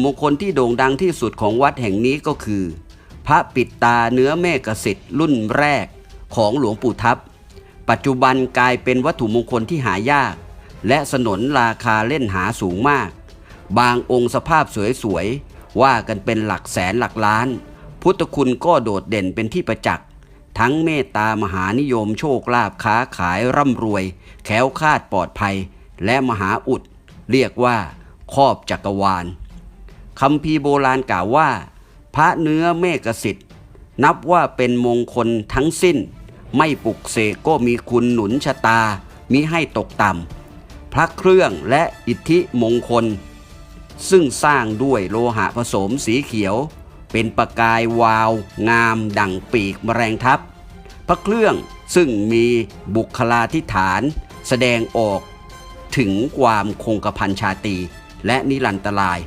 มงคลที่โด่งดังที่สุดของวัดแห่งนี้ก็คือ พระปิดตาเนื้อเมฆสิทธิ์รุ่นแรกของหลวงปู่ทับ ปัจจุบันกลายเป็นวัตถุมงคลที่หายาก และสนนราคาเล่นหาสูงมาก บางองค์สภาพสวยๆ ว่ากันเป็นหลักแสนหลักล้าน พุทธคุณก็โดดเด่นเป็นที่ประจักษ์ ทั้งเมตตามหานิยมโชคลาภค้าขายร่ำรวย แข้วคาดปลอดภัย และมหาอุด เรียกว่าครอบจักรวาล คำพีโบราณกล่าวว่า พระเนื้อเมฆสิทธิ์นับว่าเป็นมงคลทั้งสิ้น ไม่ปลุกเสกก็มีคุณหนุนชะตามิให้ตกต่ำพระเครื่องและอิทธิมงคล ซึ่งสร้างด้วยโลหะผสมสีเขียว เป็นประกายวาว งามดั่งปีกแมลงทับ พระเครื่องซึ่งมีบุคลาธิฐาน แสดงออกถึงความคงกระพันชาตีและนิรันตราย